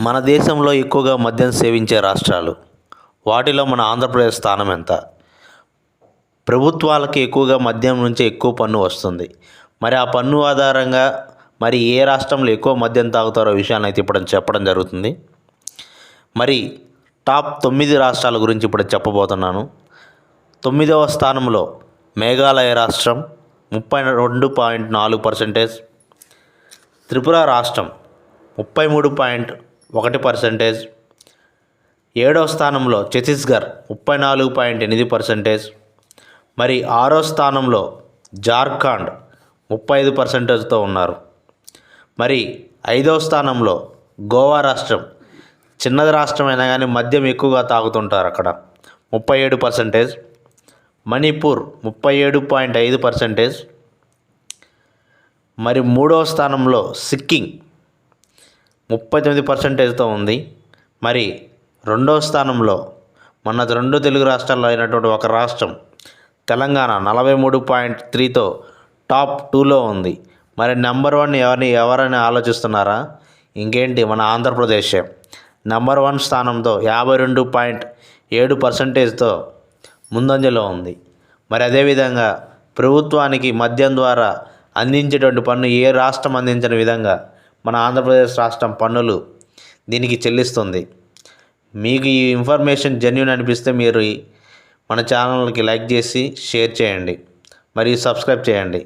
మన దేశంలో ఎక్కువగా మద్యం సేవించే రాష్ట్రాలు. వాటిలో మన ఆంధ్రప్రదేశ్ స్థానం ఎంత? ప్రభుత్వాలకి ఎక్కువగా మద్యం నుంచి ఎక్కువ పన్ను వస్తుంది. మరి ఆ పన్ను ఆధారంగా మరి ఏ రాష్ట్రంలో ఎక్కువ మద్యం తాగుతారో విషయాన్ని అయితే ఇప్పుడు చెప్పడం జరుగుతుంది. మరి టాప్ తొమ్మిది రాష్ట్రాల గురించి ఇప్పుడు చెప్పబోతున్నాను. తొమ్మిదవ స్థానంలో మేఘాలయ రాష్ట్రం ముప్పై రెండు పాయింట్ నాలుగు పర్సెంటేజ్. త్రిపుర రాష్ట్రం ముప్పై మూడు పాయింట్ ఒకటి పర్సెంటేజ్. ఏడవ స్థానంలో ఛత్తీస్గఢ్ ముప్పై నాలుగు పాయింట్ ఎనిమిది పర్సెంటేజ్. మరి ఆరో స్థానంలో జార్ఖండ్ ముప్పై ఐదు పర్సెంటేజ్తో ఉన్నారు. మరి ఐదవ స్థానంలో గోవా రాష్ట్రం చిన్నది రాష్ట్రం అయినా కానీ మద్యం ఎక్కువగా తాగుతుంటారు అక్కడ. ముప్పై ఏడు పర్సెంటేజ్. మణిపూర్ ముప్పై ఏడు పాయింట్ ఐదు పర్సెంటేజ్. మరి మూడవ స్థానంలో సిక్కింగ్ ముప్పై తొమ్మిది పర్సెంటేజ్తో ఉంది. మరి రెండవ స్థానంలో మన రెండు తెలుగు రాష్ట్రాల్లో అయినటువంటి ఒక రాష్ట్రం తెలంగాణ నలభై మూడు పాయింట్ త్రీతో టాప్ టూలో ఉంది. మరి నెంబర్ వన్ ఎవరిని ఎవరని ఆలోచిస్తున్నారా? ఇంకేంటి మన ఆంధ్రప్రదేశ్. నెంబర్ వన్ స్థానంతో యాభై రెండు పాయింట్ ఏడు పర్సెంటేజ్తో ముందంజలో ఉంది. మరి అదేవిధంగా ప్రభుత్వానికి మద్యం ద్వారా అందించేటువంటి పన్ను ఏ రాష్ట్రం అందించిన విధంగా మన ఆంధ్రప్రదేశ్ రాష్ట్రం పన్నులు దీనికి చెల్లిస్తుంది. మీకు ఈ ఇన్ఫర్మేషన్ జెన్యున్ అనిపిస్తే మీరు మన ఛానల్కి లైక్ చేసి షేర్ చేయండి. మరియు సబ్స్క్రైబ్ చేయండి.